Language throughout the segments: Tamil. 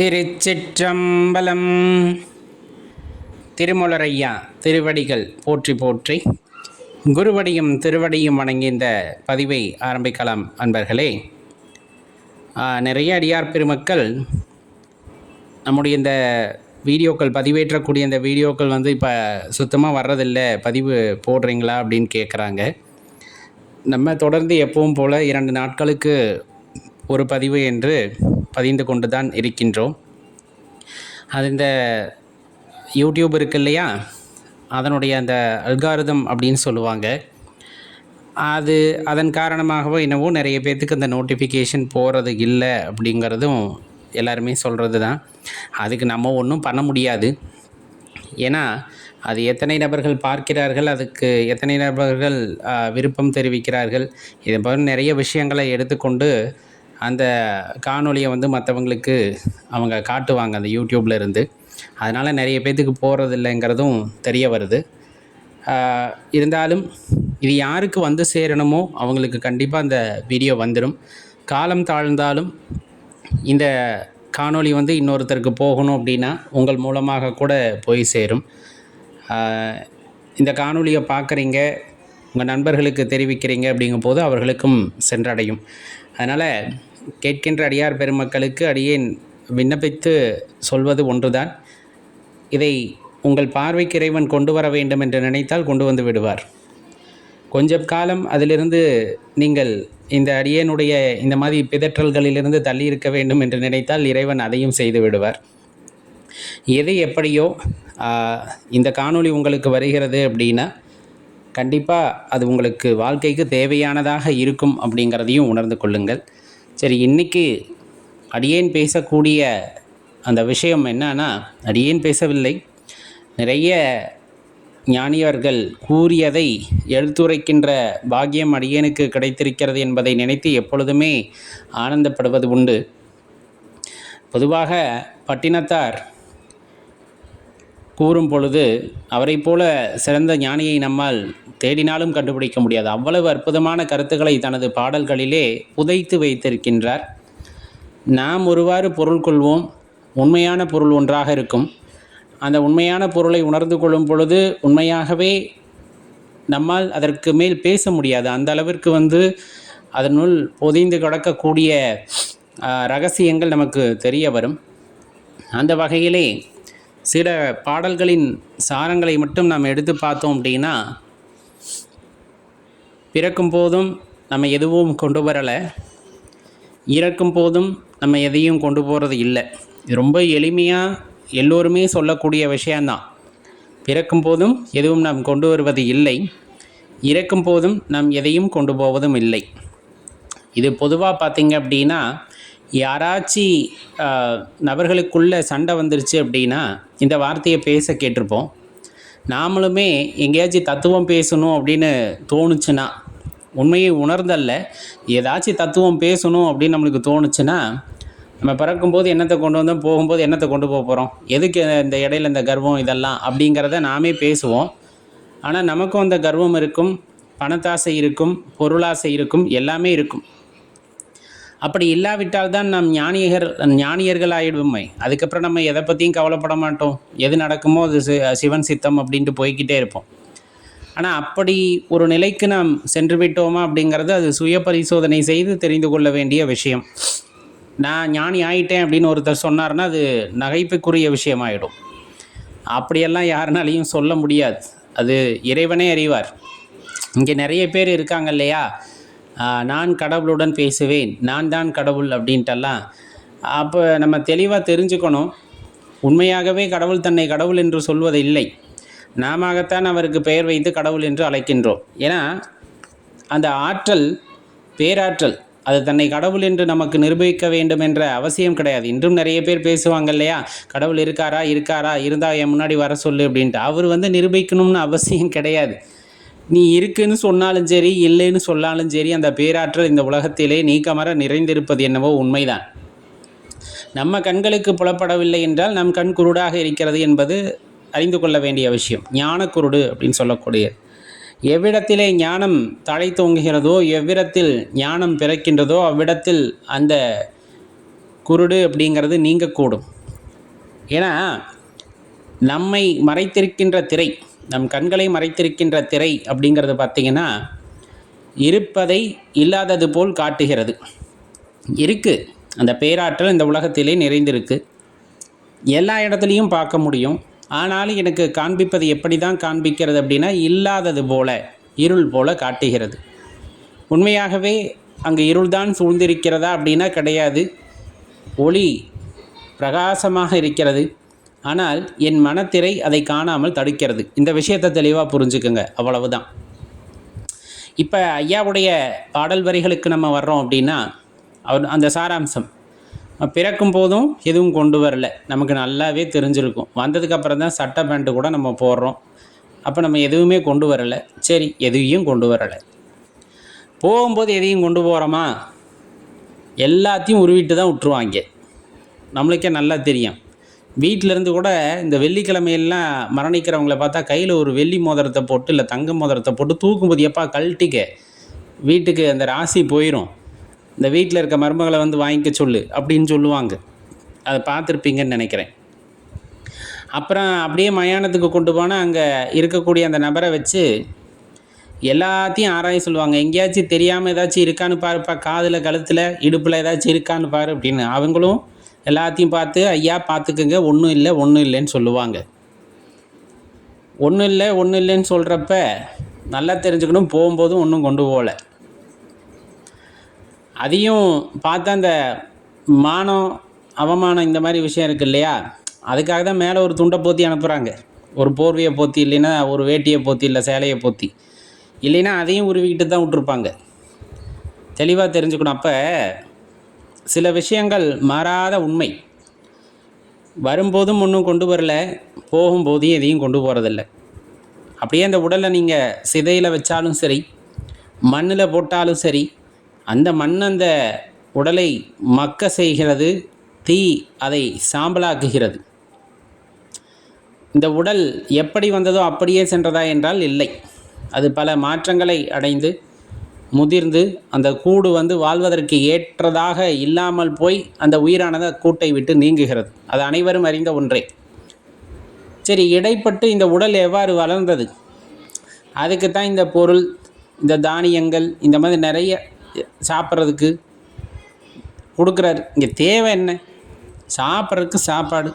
திருச்சிற்றம்பலம். திருமுலரையா திருவடிகள் போற்றி போற்றி. குருவடியும் திருவடியும் வணங்கி இந்த பதிவை ஆரம்பிக்கலாம் அன்பர்களே. நிறைய அடியார் பெருமக்கள் நம்முடைய இந்த வீடியோக்கள் பதிவேற்றக்கூடிய இந்த வீடியோக்கள் வந்து இப்போ சுத்தமாக வர்றதில்லை. பதிவு போடுறீங்களா அப்படின்னு கேட்குறாங்க நம்ம தொடர்ந்து எப்பவும் போல் இரண்டு நாட்களுக்கு ஒரு பதிவு என்று பதிந்து கொண்டு தான் இருக்கின்றோம். அது இந்த யூடியூப் இருக்கு இல்லையா? அதனுடைய அந்த அல்காரதம் அப்படின்னு சொல்லுவாங்க. அது அதன் காரணமாகவோ என்னவோ நிறைய பேர்த்துக்கு அந்த நோட்டிஃபிகேஷன் போகிறது இல்லை அப்படிங்கிறதும் எல்லாருமே சொல்கிறது தான் அதுக்கு நம்ம ஒன்றும் பண்ண முடியாது. ஏன்னா அது எத்தனை நபர்கள் பார்க்கிறார்கள் அதுக்கு எத்தனை நபர்கள் விருப்பம் தெரிவிக்கிறார்கள் இது போல நிறைய விஷயங்களை எடுத்துக்கொண்டு அந்த காணொலியை வந்து மற்றவங்களுக்கு அவங்க காட்டுவாங்க அந்த யூடியூப்பில் இருந்து. அதனால் நிறைய பேர்த்துக்கு போகிறது இல்லைங்கிறதும் தெரிய வருது. இருந்தாலும் இது யாருக்கு வந்து சேரணுமோ அவங்களுக்கு கண்டிப்பாக அந்த வீடியோ வந்துடும் காலம் தாழ்ந்தாலும் இந்த காணொளி வந்து இன்னொருத்தருக்கு போகணும் அப்படின்னா உங்கள் மூலமாக கூட போய் சேரும். இந்த காணொலியை பார்க்குறீங்க உங்கள் நண்பர்களுக்கு தெரிவிக்கிறீங்க அப்படிங்கும்போது அவர்களுக்கும் சென்றடையும். அதனால் கேட்கின்ற அடியார் பெருமக்களுக்கு அடியேன் விண்ணப்பித்து சொல்வது ஒன்றுதான். இதை உங்கள் பார்வைக்கு இறைவன் கொண்டு வர வேண்டும் என்று நினைத்தால் கொண்டு வந்து விடுவார். கொஞ்ச காலம் அதிலிருந்து நீங்கள் இந்த அடியனுடைய இந்த மாதிரி பிதற்றல்களிலிருந்து தள்ளி இருக்க வேண்டும் என்று நினைத்தால் இறைவன் அதையும் செய்து விடுவார். எது எப்படியோ இந்த காணொளி உங்களுக்கு வருகிறது அப்படின்னா கண்டிப்பாக அது உங்களுக்கு வாழ்க்கைக்கு தேவையானதாக இருக்கும் அப்படிங்கிறதையும் உணர்ந்து கொள்ளுங்கள். சரி இன்றைக்கி அடியேன் பேசக்கூடிய அந்த விஷயம் என்னன்னா அடியேன் பேசவில்லை. நிறைய ஞானியர்கள் கூறியதை எழுத்துரைக்கின்ற பாக்கியம் அடியேனுக்கு கிடைத்திருக்கிறது என்பதை நினைத்து எப்பொழுதுமே ஆனந்தப்படுவது உண்டு. பொதுவாக பட்டினத்தார் கூறும் பொழுது அவரைப் போல சிறந்த ஞானியை நம்மால் தேடினாலும் கண்டுபிடிக்க முடியாது. அவ்வளவு அற்புதமான கருத்துக்களை தனது பாடல்களிலே புதைத்து வைத்திருக்கின்றார். நாம் ஒருவாறு பொருள் கொள்வோம். உண்மையான பொருள் ஒன்றாக இருக்கும். அந்த உண்மையான பொருளை உணர்ந்து கொள்ளும் பொழுது உண்மையாகவே நம்மால் அதற்கு மேல் பேச முடியாது. அந்த அளவிற்கு வந்து அதனுள் பொதிந்து கிடக்கக்கூடிய ரகசியங்கள் நமக்கு தெரிய வரும். அந்த வகையிலே சில பாடல்களின் சாரங்களை மட்டும் நாம் எடுத்து பார்த்தோம் அப்படின்னா பிறக்கும் போதும் நம்ம எதுவும் கொண்டு வரலை. இறக்கும் போதும் நம்ம எதையும் கொண்டு போகிறது இல்லை. ரொம்ப எளிமையாக எல்லோருமே சொல்லக்கூடிய விஷயந்தான் பிறக்கும் போதும் எதுவும் நாம் கொண்டு வருவது இல்லை. இறக்கும் போதும் நாம் எதையும் கொண்டு போவதும் இல்லை. இது பொதுவாக பார்த்தீங்க அப்படின்னா யாராச்சும் நபர்களுக்குள்ள சண்டை வந்துருச்சு அப்படின்னா இந்த வார்த்தையை பேச கேட்டிருப்போம். நாமளுமே எங்கேயாச்சும் தத்துவம் பேசணும் அப்படின்னு தோணுச்சுன்னா உண்மையை உணர்ந்தல்ல ஏதாச்சும் தத்துவம் பேசணும் அப்படின்னு நம்மளுக்கு தோணுச்சுன்னா நம்ம பிறக்கும்போது என்னத்தை கொண்டு வந்தோம் போகும்போது என்னத்தை கொண்டு போக போகிறோம் எதுக்கு இந்த இடையில இந்த கர்வம் இதெல்லாம் அப்படிங்கிறத நாமே பேசுவோம். ஆனால் நமக்கும் அந்த கர்வம் இருக்கும் பணத்தாசை இருக்கும் பொருளாசை இருக்கும் எல்லாமே இருக்கும். அப்படி இல்லாவிட்டால் தான் நாம் ஞானியர் ஞானியர்கள் ஆயிடுவோமே அதுக்கப்புறம் நம்ம எதை பற்றியும் கவலைப்பட மாட்டோம். எது நடக்குமோ அது சி- சிவன் சித்தம் அப்படின்ட்டு போய்க்கிட்டே இருப்போம். ஆனால் அப்படி ஒரு நிலைக்கு நாம் சென்று விட்டோமா அப்படிங்கிறது அது சுய பரிசோதனை செய்து தெரிந்து கொள்ள வேண்டிய விஷயம். நான் ஞானி ஆயிட்டேன் அப்படின்னு ஒருத்தர் சொன்னார்னா அது நகைப்புக்குரிய விஷயமாயிடும். அப்படியெல்லாம் யாருனாலையும் சொல்ல முடியாது. அது இறைவனே அறிவார். இங்கே நிறைய பேர் இருக்காங்க இல்லையா? நான் கடவுளுடன் பேசுவேன் நான் தான் கடவுள் அப்படின்ட்டெல்லாம். அப்போ நம்ம தெளிவாக தெரிஞ்சுக்கணும். உண்மையாகவே கடவுள் தன்னை கடவுள் என்று சொல்வது இல்லை நாமத்தான் அவருக்கு பெயர் வைத்து கடவுள் என்று அழைக்கின்றோம். ஏன்னா அந்த ஆற்றல் பேராற்றல் அது தன்னை கடவுள் என்று நமக்கு நிரூபிக்க வேண்டும் என்ற அவசியம் கிடையாது. இன்றும் நிறைய பேர் பேசுவாங்க இல்லையா? கடவுள் இருக்காரா இருக்காரா இருந்தால் என் முன்னாடி வர சொல்லு அப்படின்ட்டு. அவர் வந்து நிரூபிக்கணும்னு அவசியம் கிடையாது. நீ இருக்குன்னு சொன்னாலும் சரி இல்லைன்னு சொன்னாலும் சரி அந்த பேராற்றல் இந்த உலகத்திலே நீக்கமர நிறைந்திருப்பது என்னவோ உண்மைதான். நம்ம கண்களுக்கு புலப்படவில்லை என்றால் நம் கண் குருடாக இருக்கிறது என்பது அறிந்து கொள்ள வேண்டிய விஷயம். ஞானக்குருடு அப்படின்னு சொல்லக்கூடியது. எவ்விடத்திலே ஞானம் தழை தோங்குகிறதோ எவ்விடத்தில் ஞானம் பிறக்கின்றதோ அவ்விடத்தில் அந்த குருடு அப்படிங்கிறது நீங்கக்கூடும். ஏன்னா நம்மை மறைத்திருக்கின்ற திரை நம் கண்களை மறைத்திருக்கின்ற திரை அப்படிங்கிறது பார்த்திங்கன்னா இருப்பதை இல்லாதது போல் காட்டுகிறது. இருக்குது அந்த பேராற்றல் இந்த உலகத்திலே நிறைந்திருக்கு. எல்லா இடத்துலையும் பார்க்க முடியும். ஆனாலும் எனக்கு காண்பிப்பது எப்படி தான் காண்பிக்கிறது அப்படின்னா இல்லாதது போல இருள் போல காட்டுகிறது. உண்மையாகவே அங்கே இருள்தான் சூழ்ந்திருக்கிறதா அப்படின்னா கிடையாது. ஒளி பிரகாசமாக இருக்கிறது. ஆனால் என் மனத்திரை அதை காணாமல் தடுக்கிறது. இந்த விஷயத்தை தெளிவாக புரிஞ்சுக்குங்க. அவ்வளவுதான். இப்போ ஐயாவுடைய பாடல் வரிகளுக்கு நம்ம வர்றோம் அப்படின்னா அவர் அந்த சாராம்சம். பிறக்கும் போதும் எதுவும் கொண்டு வரல. நமக்கு நல்லாவே தெரிஞ்சிருக்கும். வந்ததுக்கப்புறம் தான் சட்டை பேண்ட்டு கூட நம்ம போடுறோம். அப்போ நம்ம எதுவுமே கொண்டு வரலை. சரி எதையும் கொண்டு வரலை. போகும்போது எதையும் கொண்டு போகிறோமா எல்லாத்தையும் உருவிட்டு தான் விட்டுருவாங்க. நம்மளுக்கே நல்லா தெரியும். வீட்டிலேருந்து கூட இந்த வெள்ளிக்கிழமையெல்லாம் மரணிக்கிறவங்கள பார்த்தா கையில் ஒரு வெள்ளி மோதிரத்தை போட்டு இல்லை தங்க மோதிரத்தை போட்டு தூக்கும்போது எப்பா கழட்டிக்க. வீட்டுக்கு அந்த ராசி போயிடும் இந்த வீட்டில் இருக்க மருமகளை வந்து வாங்கிக்க சொல்லு அப்படின்னு சொல்லுவாங்க. அதை பார்த்துருப்பீங்கன்னு நினைக்கிறேன். அப்புறம் அப்படியே மயானத்துக்கு கொண்டு போனால் அங்கே இருக்கக்கூடிய அந்த நபரை வச்சு எல்லாத்தையும் ஆராய சொல்லுவாங்க. எங்கேயாச்சும் தெரியாமல் ஏதாச்சும் இருக்கான்னு பாருப்பா காதில் கழுத்தில் இடுப்பில் ஏதாச்சும் இருக்கான்னு பாரு அப்படின்னு. அவங்களும் எல்லாத்தையும் பார்த்து ஐயா பார்த்துக்குங்க ஒன்றும் இல்லை ஒன்றும் இல்லைன்னு சொல்லுவாங்க. ஒன்றும் இல்லை ஒன்றும் இல்லைன்னு சொல்கிறப்ப நல்லா தெரிஞ்சுக்கணும் போகும்போதும் ஒன்றும் கொண்டு போகல. அதையும் பார்த்தா அந்த மானம் அவமானம் இந்த மாதிரி விஷயம் இருக்குது இல்லையா? அதுக்காக தான் மேலே ஒரு துண்டை போத்தி அனுப்புகிறாங்க ஒரு போர்வையை போத்தி இல்லைன்னா ஒரு வேட்டியை போத்தி இல்லை சேலையை போத்தி. இல்லைன்னா அதையும் உருவிக்கிட்டு தான் விட்ருப்பாங்க தெளிவாக தெரிஞ்சுக்கணும். அப்போ சில விஷயங்கள் மாறாத உண்மை. வரும்போதும் ஒன்றும் கொண்டு வரல போகும்போதும் எதையும் கொண்டு போகிறதில்ல அப்படியே அந்த உடலை நீங்கள் சிதையில் வச்சாலும் சரி மண்ணில் போட்டாலும் சரி அந்த மண் அந்த உடலை மக்க செய்கிறது தீ அதை சாம்பலாக்குகிறது. இந்த உடல் எப்படி வந்ததோ அப்படியே சென்றதா என்றால் இல்லை. அது பல மாற்றங்களை அடைந்து முதிர்ந்து அந்த கூடு வந்து வாழ்வதற்கு ஏற்றதாக இல்லாமல் போய் அந்த உயிரானது கூட்டை விட்டு நீங்குகிறது. அது அனைவரும் அறிந்த ஒன்றே. சரி இடைப்பட்டு இந்த உடல் எவ்வாறு வளர்ந்தது? அதுக்கு தான் இந்த பொருள் இந்த தானியங்கள் இந்த மாதிரி நிறைய சாப்பிட்றதுக்கு கொடுக்குறாரு. இங்கே தேவை என்ன? சாப்பிட்றதுக்கு சாப்பாடு.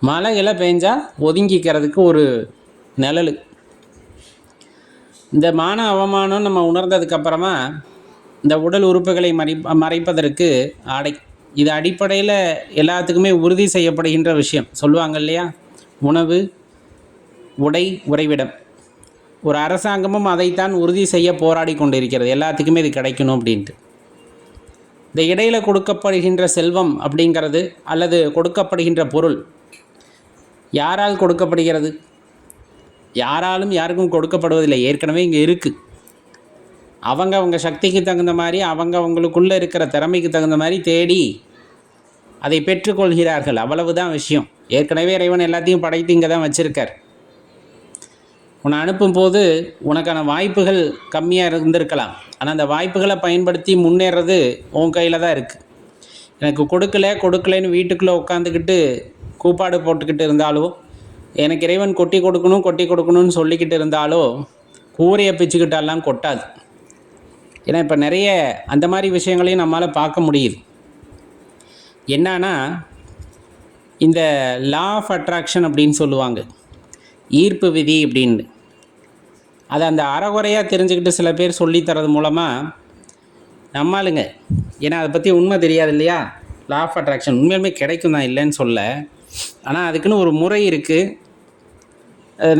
மழை இலை பெஞ்சால் ஒதுங்கிக்கிறதுக்கு ஒரு நிழல். இந்த மான அவமானம் நம்ம உணர்ந்ததுக்கப்புறமா இந்த உடல் உறுப்புகளை மறை மறைப்பதற்கு ஆடை இது அடிப்படையில் எல்லாத்துக்குமே உறுதி செய்யப்படுகின்ற விஷயம். சொல்லுவாங்க இல்லையா? உணவு உடை உறைவிடம். ஒரு அரசாங்கமும் அதைத்தான் உறுதி செய்ய போராடி கொண்டிருக்கிறது. எல்லாத்துக்குமே இது கிடைக்கணும் அப்படின்ட்டு. இந்த இடையில் கொடுக்கப்படுகின்ற செல்வம் அப்படிங்கிறது அல்லது கொடுக்கப்படுகின்ற பொருள் யாரால் கொடுக்கப்படுகிறது? யாராலும் யாருக்கும் கொடுக்கப்படுவதில்லை. ஏற்கனவே இங்கே இருக்குது அவங்க அவங்க சக்திக்கு தகுந்த மாதிரி அவங்க அவங்களுக்குள்ளே இருக்கிற திறமைக்கு தகுந்த மாதிரி தேடி அதை பெற்றுக்கொள்கிறார்கள். அவ்வளவு தான் விஷயம். ஏற்கனவே இறைவன் எல்லாத்தையும் படைத்து இங்கே தான் வச்சுருக்கார். உன்னை அனுப்பும்போது உனக்கான வாய்ப்புகள் கம்மியாக இருந்திருக்கலாம். ஆனால் அந்த வாய்ப்புகளை பயன்படுத்தி முன்னேறது உன் கையில் தான் இருக்குது எனக்கு கொடுக்கல கொடுக்கலன்னு வீட்டுக்குள்ளே உட்காந்துக்கிட்டு கூப்பாடு போட்டுக்கிட்டு இருந்தாலோ எனக்கு இறைவன் கொட்டி கொடுக்கணும் கொட்டி கொடுக்கணும்னு சொல்லிக்கிட்டு இருந்தாலோ கூரையை பிச்சுக்கிட்டாலாம் கொட்டாது. ஏன்னா இப்போ நிறைய அந்த மாதிரி விஷயங்களையும் நம்மளால் பார்க்க முடியுது. என்னன்னா இந்த லா ஆஃப் அட்ராக்ஷன் அப்படின்னு சொல்லுவாங்க. ஈர்ப்பு விதி அப்படின்னு. அதை அந்த அறகுறையாக தெரிஞ்சுக்கிட்டு சில பேர் சொல்லித்தரது மூலமாக நம்மளுங்க ஏன்னா அதை பற்றி உண்மை தெரியாது இல்லையா? லா ஆஃப் அட்ராக்ஷன் உண்மையுமே கிடைக்கும் தான் இல்லைன்னு சொல்ல ஆனால் அதுக்குன்னு ஒரு முறை இருக்குது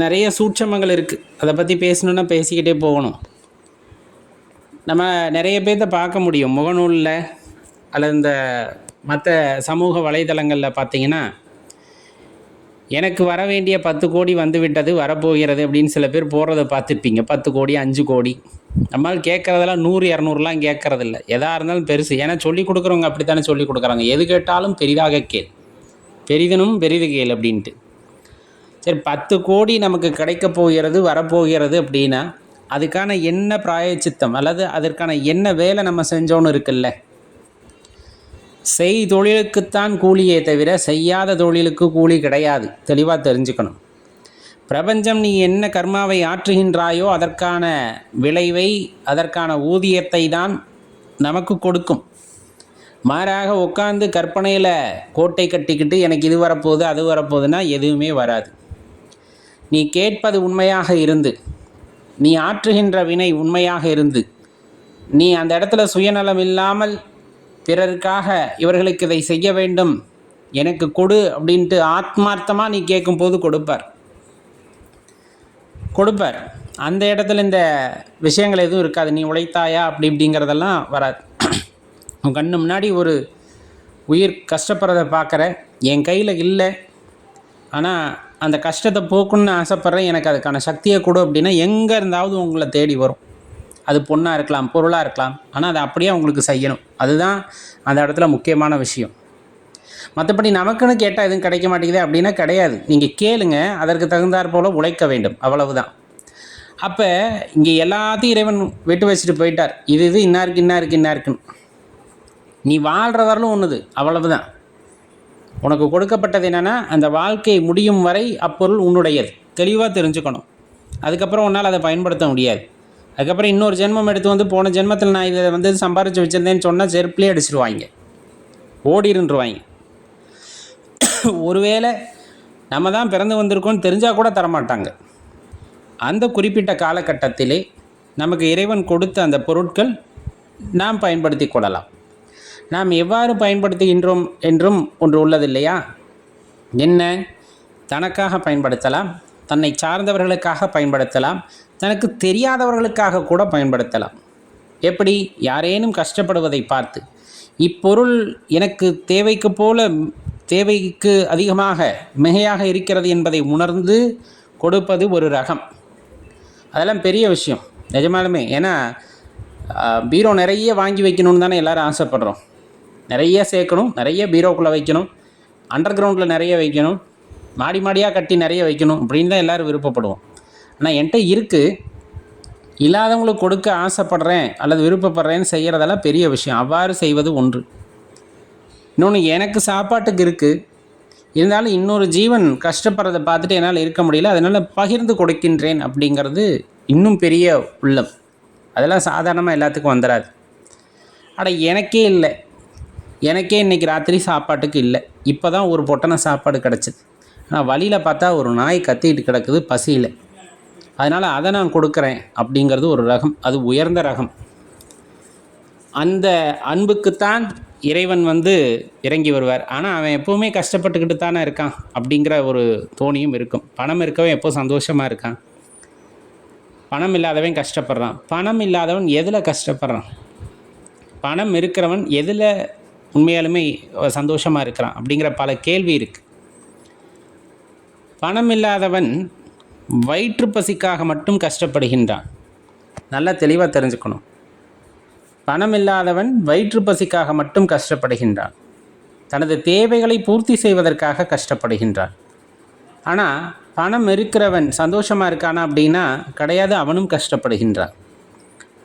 நிறைய சூட்சமங்கள் இருக்குது அதை பற்றி பேசணுன்னா பேசிக்கிட்டே போகணும். நம்ம நிறைய பேர்த்த பார்க்க முடியும். முகநூலில் அல்லது இந்த மற்ற சமூக வலைதளங்களில் பார்த்தீங்கன்னா எனக்கு வர வேண்டிய பத்து கோடி வந்து விட்டது வரப்போகிறது அப்படின்னு சில பேர் போகிறத பார்த்துருப்பீங்க. பத்து கோடி அஞ்சு கோடி. நம்மால் கேட்குறதெல்லாம் நூறு இரநூறுலாம் கேட்குறதில்ல. எதாக இருந்தாலும் பெருசு. ஏன்னா சொல்லி கொடுக்குறவங்க அப்படி தானே சொல்லி கொடுக்குறாங்க. எது கேட்டாலும் பெரிதாக கேள். பெரிதனும் பெரிது கேள் அப்படின்ட்டு. சரி பத்து கோடி நமக்கு கிடைக்க போகிறது வரப்போகிறது அப்படின்னா அதுக்கான என்ன பிராயச்சித்தம் அல்லது அதற்கான என்ன வேலை நம்ம செஞ்சோன்னு இருக்குல்ல? செய் தொழிலுக்குத்தான் கூலியே தவிர செய்யாத தொழிலுக்கு கூலி கிடையாது. தெளிவாக தெரிஞ்சுக்கணும். பிரபஞ்சம் நீ என்ன கர்மாவை ஆற்றுகின்றாயோ அதற்கான விளைவை அதற்கான ஊதியத்தை தான் நமக்கு கொடுக்கும். மாறாக உட்காந்து கற்பனையில் கோட்டை கட்டிக்கிட்டு எனக்கு இது வரப்போகுது அது வரப்போகுதுன்னா எதுவுமே வராது. நீ கேட்பது உண்மையாக இருந்து நீ ஆற்றுகின்ற வினை உண்மையாக இருந்து நீ அந்த இடத்துல சுயநலம் இல்லாமல் பிறருக்காக இவர்களுக்கு இதை செய்ய வேண்டும் எனக்கு கொடு அப்படின்ட்டு ஆத்மார்த்தமாக நீ கேட்கும்போது கொடுப்பார். கொடுப்பார். அந்த இடத்துல இந்த விஷயங்கள் எதுவும் இருக்காது. நீ உழைத்தாயா அப்படி இப்படிங்கிறதெல்லாம் வராது. உன் கண்ணு முன்னாடி ஒரு உயிர் கஷ்டப்படுறத பார்க்குற. என் கையில் இல்லை. ஆனால் அந்த கஷ்டத்தை போக்குன்னு ஆசைப்பட்றேன். எனக்கு அதுக்கான சக்தியை கொடு அப்படின்னா எங்கே இருந்தாவது உங்களை தேடி வரும். அது பொண்ணாக இருக்கலாம் பொருளாக இருக்கலாம். ஆனால் அதை அப்படியே உங்களுக்கு செய்யணும். அதுதான் அந்த இடத்துல முக்கியமான விஷயம். மற்றபடி நமக்குன்னு கேட்டால் எதுவும் கிடைக்க மாட்டேங்குது அப்படின்னா கிடையாது. நீங்கள் கேளுங்க. அதற்கு தகுந்தாற் போல் உழைக்க வேண்டும். அவ்வளவுதான். அப்போ இங்கே எல்லாத்தையும் இறைவன் விட்டு வச்சுட்டு போயிட்டார். இது இது இன்னாருக்கு இன்னாருக்கு இன்னாருக்குன்னு. நீ வாழ்கிற வரலும் ஒன்றுது அவ்வளவுதான். உனக்கு கொடுக்கப்பட்டது என்னென்னா அந்த வாழ்க்கை முடியும் வரை அப்பொருள் உன்னுடையது. தெளிவாக தெரிஞ்சுக்கணும். அதுக்கப்புறம் உன்னால் அதை பயன்படுத்த முடியாது. அதுக்கப்புறம் இன்னொரு ஜென்மம் எடுத்து வந்து போன ஜென்மத்தில் நான் இதை வந்து சம்பாரித்து வச்சுருந்தேன்னு சொன்னால் செருப்புலேயே அடிச்சிருவாங்க. ஓடிருன்றுவாங்க ஒருவேளை நம்ம தான் பிறந்து வந்திருக்கோம்னு தெரிஞ்சால் கூட தரமாட்டாங்க. அந்த குறிப்பிட்ட காலகட்டத்திலே நமக்கு இறைவன் கொடுத்த அந்த பொருட்கள் நாம் பயன்படுத்தி கொள்ளலாம். நாம் எவ்வாறு பயன்படுத்துகின்றோம் என்றும் ஒன்று உள்ளது இல்லையா என்ன? தனக்காக பயன்படுத்தலாம். தன்னை சார்ந்தவர்களுக்காக பயன்படுத்தலாம். தனக்கு தெரியாதவர்களுக்காக கூட பயன்படுத்தலாம். எப்படி? யாரேனும் கஷ்டப்படுவதை பார்த்து. இப்பொருள் எனக்கு தேவைக்கு போல தேவைக்கு அதிகமாக மிகையாக இருக்கிறது என்பதை உணர்ந்து கொடுப்பது ஒரு ரகம். அதெல்லாம் பெரிய விஷயம். நிஜமாலுமே. ஏன்னா பீரோ நிறைய வாங்கி வைக்கணும்னு தானே எல்லோரும் ஆசைப்படுறோம். நிறைய சேர்க்கணும் நிறைய பீரோக்குள்ளே வைக்கணும் அண்டர் கிரவுண்டில் நிறைய வைக்கணும் மாடி மாடியாக கட்டி நிறைய வைக்கணும் அப்படின்னு தான் எல்லோரும் விருப்பப்படுவோம். ஆனால் என்கிட்ட இருக்குது இல்லாதவங்களுக்கு கொடுக்க ஆசைப்படுறேன் அல்லது விருப்பப்படுறேன்னு செய்கிறதெல்லாம் பெரிய விஷயம். அவ்வாறு செய்வது ஒன்று. இன்னொன்று எனக்கு சாப்பாட்டுக்கு இருக்குது இருந்தாலும் இன்னொரு ஜீவன் கஷ்டப்படுறதை பார்த்துட்டு என்னால் இருக்க முடியல. அதனால் பகிர்ந்து கொடுக்கின்றேன் அப்படிங்கிறது இன்னும் பெரிய உள்ளம். அதெல்லாம் சாதாரணமாக எல்லாத்துக்கும் வந்துடாது ஆனால் எனக்கே இல்லை. எனக்கே இன்றைக்கி ராத்திரி சாப்பாட்டுக்கு இல்லை. இப்போ தான் ஒரு பொட்டனை சாப்பாடு கிடச்சிது. ஆனால் வழியில் பார்த்தா ஒரு நாய் கத்திட்டு கிடக்குது பசியில். அதனால் அதை நான் கொடுக்குறேன் அப்படிங்கிறது ஒரு ரகம். அது உயர்ந்த ரகம். அந்த அன்புக்குத்தான் இறைவன் வந்து இறங்கி வருவார். ஆனால் அவன் எப்போவுமே கஷ்டப்பட்டுக்கிட்டு தானே இருக்கான் அப்படிங்கிற ஒரு தோணியும் இருக்கும். பணம் இருக்கவன் எப்போ சந்தோஷமாக இருக்கான்? பணம் இல்லாதவன் கஷ்டப்படுறான். பணம் இல்லாதவன் எதில் கஷ்டப்படுறான்? பணம் இருக்கிறவன் எதில் உண்மையாலுமே சந்தோஷமாக இருக்கிறான் அப்படிங்கிற பல கேள்வி இருக்குது பணம் இல்லாதவன் வயிற்று பசிக்காக மட்டும் கஷ்டப்படுகின்றான். நல்லா தெளிவாக தெரிஞ்சுக்கணும். பணம் இல்லாதவன் வயிற்று பசிக்காக மட்டும் கஷ்டப்படுகின்றான். தனது தேவைகளை பூர்த்தி செய்வதற்காக கஷ்டப்படுகின்றான். ஆனால் பணம் இருக்கிறவன் சந்தோஷமாக இருக்கானா அப்படின்னா கிடையாது அவனும் கஷ்டப்படுகின்றான்.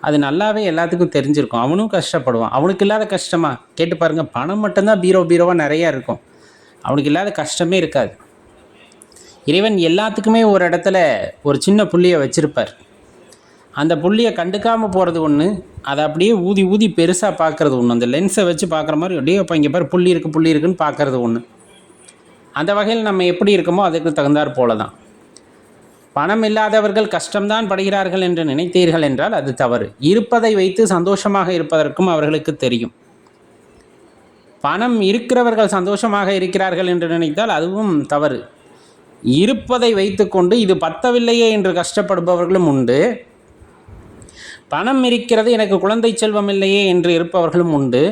அது நல்லாவே எல்லாத்துக்கும் தெரிஞ்சிருக்கும். அவனும் கஷ்டப்படுவான். அவனுக்கு இல்லாத கஷ்டமா? கேட்டு பாருங்கள் பணம் மட்டும்தான் பீரோ பீரோவாக நிறையா இருக்கும். அவனுக்கு இல்லாத கஷ்டமே இருக்காது. இறைவன் எல்லாத்துக்குமே ஒரு இடத்துல ஒரு சின்ன புள்ளியை வச்சுருப்பார். அந்த புள்ளியை கண்டுக்காமல் போகிறது ஒன்று அதை அப்படியே ஊதி ஊதி பெருசாக பார்க்குறது ஒன்று அந்த லென்ஸை வச்சு பார்க்குற மாதிரி அப்படியே இப்போ இங்கே பாரு புள்ளி இருக்குது புள்ளி இருக்குன்னு பார்க்குறது ஒன்று அந்த வகையில் நம்ம எப்படி இருக்கோமோ அதுக்கு தகுந்தாற் போல தான் பணம் இல்லாதவர்கள் கஷ்டம்தான் படுகிறார்கள் என்று நினைத்தீர்கள் என்றால் அது தவறு. இருப்பதை வைத்து சந்தோஷமாக இருப்பதற்கும் அவர்களுக்கு தெரியும். பணம் இருக்கிறவர்கள் சந்தோஷமாக இருக்கிறார்கள் என்று நினைத்தால் அதுவும் தவறு. இருப்பதை வைத்துக்கொண்டு இது பத்தவில்லையே என்று கஷ்டப்படுபவர்களும் உண்டு. பணம் இருக்கிறது எனக்கு குழந்தை செல்வம் இல்லையே என்று இருப்பவர்களும் உண்டு.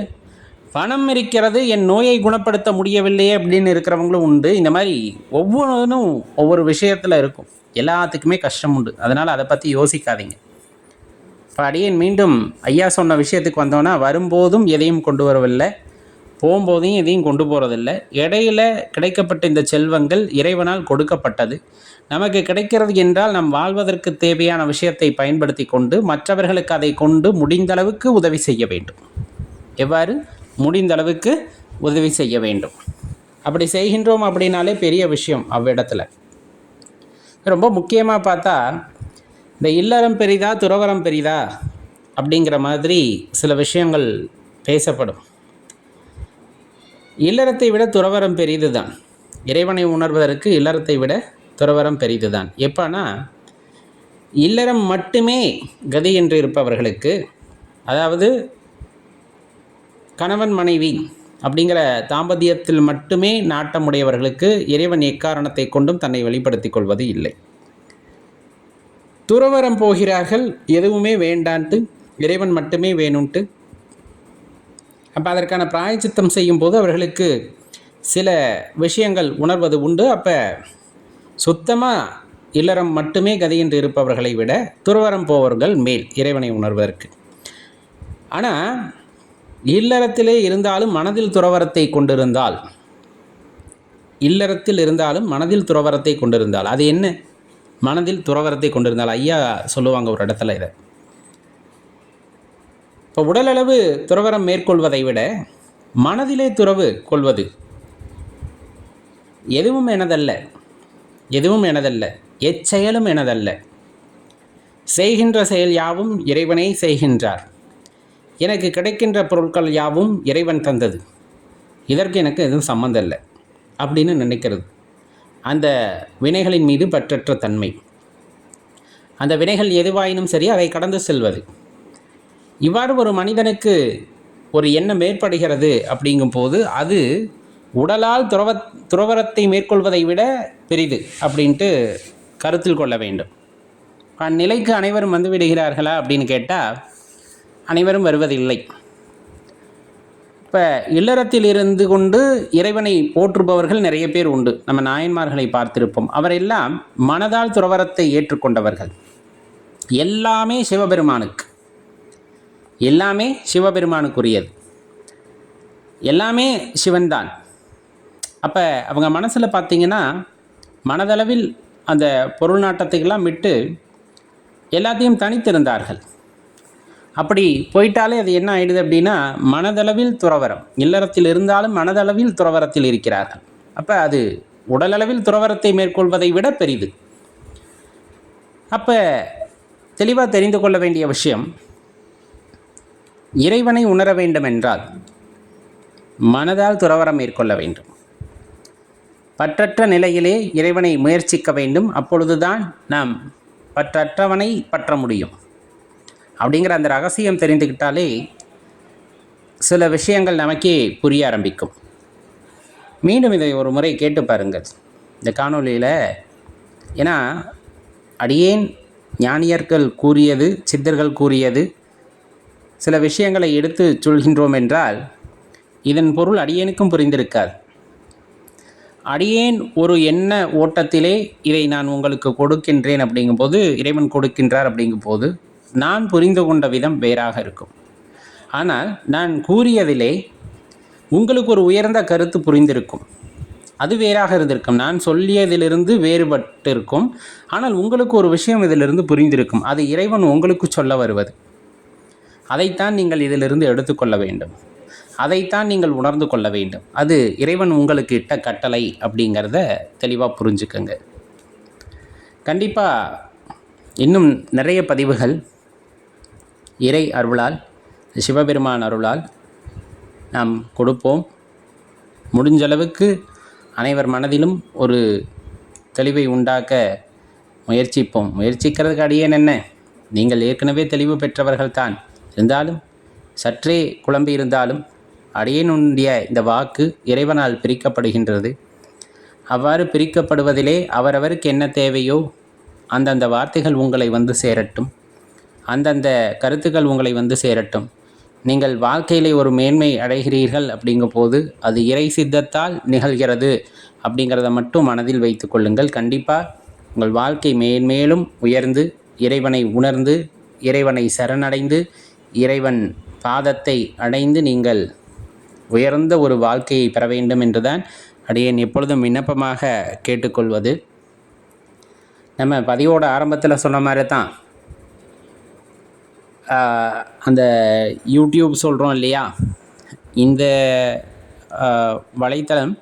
பணம் இருக்கிறது என் நோயை குணப்படுத்த முடியவில்லையே அப்படின்னு இருக்கிறவங்களும் உண்டு. இந்த மாதிரி ஒவ்வொன்றும் ஒவ்வொரு விஷயத்தில் இருக்கும். எல்லாத்துக்குமே கஷ்டம் உண்டு. அதனால் அதை பற்றி யோசிக்காதீங்க. இப்போ அடியேன் மீண்டும் ஐயா சொன்ன விஷயத்துக்கு வந்தோன்னா வரும்போதும் எதையும் கொண்டு வரவில்லை. போகும்போதையும் எதையும் கொண்டு போகிறதில்ல இடையில கிடைக்கப்பட்ட இந்த செல்வங்கள் இறைவனால் கொடுக்கப்பட்டது. நமக்கு கிடைக்கிறது என்றால் நம் வாழ்வதற்கு தேவையான விஷயத்தை பயன்படுத்தி கொண்டு மற்றவர்களுக்கு அதை கொண்டு முடிந்தளவுக்கு உதவி செய்ய வேண்டும். எவ்வாறு? முடிந்தளவுக்கு உதவி செய்ய வேண்டும். அப்படி செய்கின்றோம் அப்படின்னாலே பெரிய விஷயம் அவ்விடத்தில். ரொம்ப முக்கியமாக பார்த்தா இந்த இல்லறம் பெரிதா துறவரம் பெரிதா அப்படிங்கிற மாதிரி சில விஷயங்கள் பேசப்படும். இல்லறத்தை விட துறவரம் பெரிது தான் இறைவனை உணர்வதற்கு இல்லறத்தை விட துறவரம் பெரிது தான் எப்போனா இல்லறம் மட்டுமே கதி என்று இருப்பவர்களுக்கு அதாவது கணவன் மனைவி அப்படிங்கிற தாம்பத்தியத்தில் மட்டுமே நாட்டமுடையவர்களுக்கு இறைவன் எக்காரணத்தை கொண்டும் தன்னை வெளிப்படுத்திக் கொள்வது இல்லை. துறவரம் போகிறார்கள் எதுவுமே வேண்டான்ட்டு இறைவன் மட்டுமே வேணும்ட்டு அப்போ அதற்கான பிராயச்சித்தம் செய்யும்போது அவர்களுக்கு சில விஷயங்கள் உணர்வது உண்டு. அப்போ சுத்தமாக இல்லறம் மட்டுமே கதையின்றி இருப்பவர்களை விட துறவரம் போவர்கள் மேல் இறைவனை உணர்வதற்கு. ஆனால் இல்லறத்திலே இருந்தாலும் மனதில் துறவரத்தை கொண்டிருந்தால். இல்லறத்தில் இருந்தாலும் மனதில் துறவரத்தை கொண்டிருந்தால். அது என்ன? மனதில் துறவரத்தை கொண்டிருந்தால். ஐயா சொல்லுவாங்க ஒரு இடத்துல இதை. இப்போ உடலளவு துறவரம் மேற்கொள்வதை விட மனதிலே துறவு கொள்வது எதுவும் எனதல்ல. எதுவும் எனதல்ல. எச்செயலும் எனதல்ல. செய்கின்ற செயல் யாவும் இறைவனை செய்கின்றார். எனக்கு கிடைக்கின்ற பொருட்கள் யாவும் இறைவன் தந்தது. இதற்கு எனக்கு எதுவும் சம்மந்தம் இல்லை அப்படின்னு நினைக்கிறது. அந்த வினைகளின் மீது பற்றற்ற தன்மை. அந்த வினைகள் எதுவாயினும் சரி அதை கடந்து செல்வது. இவ்வாறு ஒரு மனிதனுக்கு ஒரு எண்ணம் ஏற்படுகிறது அப்படிங்கும்போது அது உடலால் துறவ துறவரத்தை மேற்கொள்வதை விட பெரிது அப்படின்ட்டு கருத்தில் கொள்ள வேண்டும். அந்நிலைக்கு அனைவரும் வந்து விடுகிறார்களா அப்படின்னு கேட்டால் அனைவரும் வருவதில்லை. இப்போ இல்லறத்தில் இருந்து கொண்டு இறைவனை போற்றுபவர்கள் நிறைய பேர் உண்டு. நம்ம நாயன்மார்களை பார்த்திருப்போம். அவரெல்லாம் மனதால் துறவரத்தை ஏற்றுக்கொண்டவர்கள். எல்லாமே சிவபெருமானுக்கு. எல்லாமே சிவபெருமானுக்குரியது. எல்லாமே சிவன்தான். அப்போ அவங்க மனசில் பார்த்தீங்கன்னா மனதளவில் அந்த பொருள் நாட்டத்தையெல்லாம் விட்டு எல்லாத்தையும் தனித்திருந்தார்கள். அப்படி போயிட்டாலே அது என்ன ஆயிடுது அப்படின்னா மனதளவில் துறவரம். இல்லறத்தில் இருந்தாலும் மனதளவில் துறவரத்தில் இருக்கிறார்கள். அப்போ அது உடலளவில் துறவரத்தை மேற்கொள்வதை விட பெரிது. அப்போ தெளிவாக தெரிந்து கொள்ள வேண்டிய விஷயம் இறைவனை உணர வேண்டும் என்றால் மனதால் துறவரம் மேற்கொள்ள வேண்டும். பற்றற்ற நிலையிலே இறைவனை முயற்சிக்க வேண்டும். அப்பொழுதுதான் நாம் பற்றற்றவனை பற்ற முடியும். அப்படிங்கிற அந்த ரகசியம் தெரிந்துக்கிட்டாலே சில விஷயங்கள் நமக்கே புரிய ஆரம்பிக்கும். மீண்டும் இதை ஒரு முறை கேட்டு பாருங்கள். இந்த காணொளியில் ஏன்னா அடியேன் ஞானியர்கள் கூறியது சித்தர்கள் கூறியது சில விஷயங்களை எடுத்து சொல்கின்றோம் என்றால் இதன் பொருள் அடியேனுக்கும் புரிந்திருக்காது. அடியேன் ஒரு எண்ண ஓட்டத்திலே இதை நான் உங்களுக்கு கொடுக்கின்றேன் அப்படிங்கும்போது இறைவன் கொடுக்கின்றார் அப்படிங்கும்போது நான் புரிந்து கொண்ட விதம் வேறாக இருக்கும். ஆனால் நான் கூறியதிலே உங்களுக்கு ஒரு உயர்ந்த கருத்து புரிந்திருக்கும். அது வேறாக இருந்திருக்கும். நான் சொல்லியதிலிருந்து வேறுபட்டு இருக்கும் ஆனால் உங்களுக்கு ஒரு விஷயம் இதிலிருந்து புரிந்திருக்கும். அது இறைவன் உங்களுக்கு சொல்ல வருவது. அதைத்தான் நீங்கள் இதிலிருந்து எடுத்துக்கொள்ள வேண்டும். அதைத்தான் நீங்கள் உணர்ந்து கொள்ள வேண்டும். அது இறைவன் உங்களுக்கு இட்ட கட்டளை அப்படிங்கிறத தெளிவாக புரிஞ்சுக்கங்க. கண்டிப்பாக இன்னும் நிறைய பதிவுகள் இறை அருளால் சிவபெருமான் அருளால் நாம் கொடுப்போம். முடிஞ்சளவுக்கு அனைவர் மனதிலும் ஒரு தெளிவை உண்டாக்க முயற்சிப்போம். முயற்சிக்கிறதுக்கு அடியேன் என்ன? நீங்கள் ஏற்கனவே தெளிவு பெற்றவர்கள் தான் இருந்தாலும் சற்றே குழம்பி இருந்தாலும் அடியேனுடைய இந்த வாக்கு இறைவனால் பிரிக்கப்படுகின்றது. அவ்வாறு பிரிக்கப்படுவதிலே அவரவருக்கு என்ன தேவையோ அந்தந்த வார்த்தைகள் உங்களை வந்து சேரட்டும். அந்தந்த கருத்துக்கள் உங்களை வந்து சேரட்டும். நீங்கள் வாழ்க்கையிலே ஒரு மேன்மை அடைகிறீர்கள் அப்படிங்கும் போது அது இறை சித்தத்தால் நிகழ்கிறது அப்படிங்கிறத மட்டும் மனதில் வைத்து கொள்ளுங்கள். கண்டிப்பாக உங்கள் வாழ்க்கை மேன்மேலும் உயர்ந்து இறைவனை உணர்ந்து இறைவனை சரணடைந்து இறைவன் பாதத்தை அடைந்து நீங்கள் உயர்ந்த ஒரு வாழ்க்கையை பெற வேண்டும் என்றுதான் அடியேன் எப்பொழுதும் விண்ணப்பமாக கேட்டுக்கொள்வது. நம்ம பதிவோட ஆரம்பத்தில் சொன்ன மாதிரி தான் அந்த யூடியூப் சொல்கிறோம் இல்லையா? இந்த வலைத்தளம்